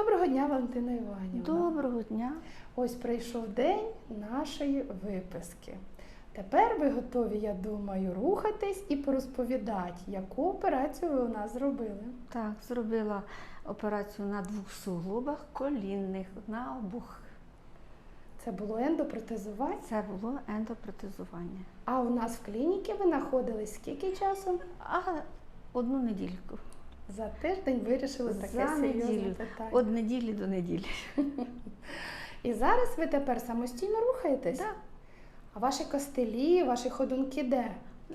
Доброго дня, Валентина Іванівна. Доброго дня. Ось прийшов день нашої виписки. Тепер ви готові, я думаю, рухатись і порозповідати, яку операцію ви у нас зробили. Так, зробила операцію на двох суглобах колінних на обох. Це було ендопротезування. Це було ендопротезування. А у нас в клініці ви знаходились скільки часу? А одну недільку. За тиждень вирішили таке За серйозне неділю. питання. Від неділі до неділі. І зараз ви тепер самостійно рухаєтесь? Так. А ваші костелі, ваші ходунки де?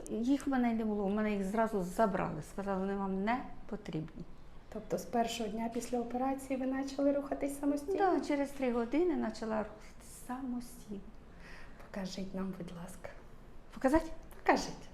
Їх в мене не було. У мене їх зразу забрали. Сказали, вони вам не потрібні. Тобто з першого дня після операції ви почали рухатись самостійно? Да, через три години почала рухатися самостійно. Покажіть нам, будь ласка. Показати? Покажіть.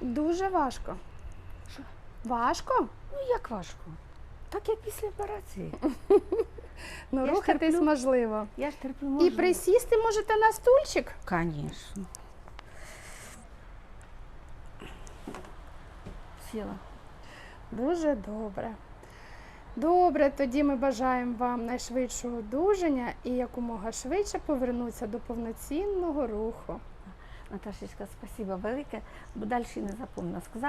Дуже важко. Що? Важко? Ну як важко? Так як після операції. Ну, Я рухатись терплю. можливо. Я ж терплю можу. І присісти можете на стульчик. Конечно. Сіла. Дуже добре. Добре, тоді ми бажаємо вам найшвидшого одужання і якомога швидше повернутися до повноцінного руху. Наташечка, спасибо велике, далі не запомнила. Сказала.